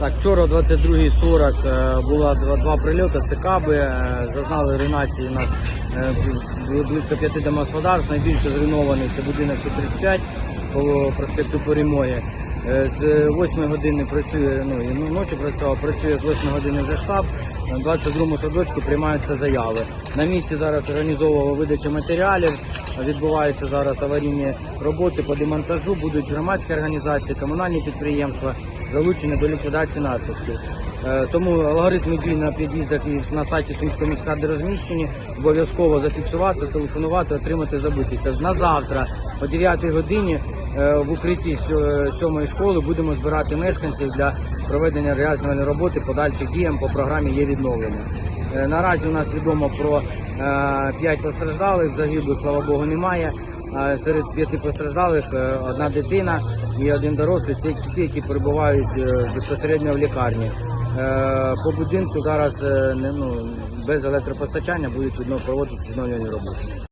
Так, вчора о 22.40 е, було два, прильоти, це каби, е, зазнали руйнації у нас е, близько п'яти домогосподарств, найбільше зруйнований це будинок 135 по проспекту Перемоги. З 8 години працює, ну і ну, ночі працював, працює з 8 години вже штаб. На 22-му садочку приймаються заяви. На місці зараз організовувала видача матеріалів, відбуваються зараз аварійні роботи по демонтажу, будуть громадські організації, комунальні підприємства залучені до ліквідації наслідків. Е, Тому алгоритми дій на під'їздах і на сайті Сумської міськради розміщені. Обов'язково зафіксувати, телефонувати, отримати забитися. На завтра о 9 годині е, в укритті сьо- сьомої школи будемо збирати мешканців для проведення роз'яснювальної роботи подальших діям по програмі є відновлення. Е, Наразі у нас відомо про 5 постраждалих, загиблих, слава Богу, немає. Серед п'яти постраждалих е, одна дитина і один дорослий. Це ті, які перебувають е, безпосередньо в лікарні. Е, По будинку зараз ну, без електропостачання будуть проводити відновлювальні роботи.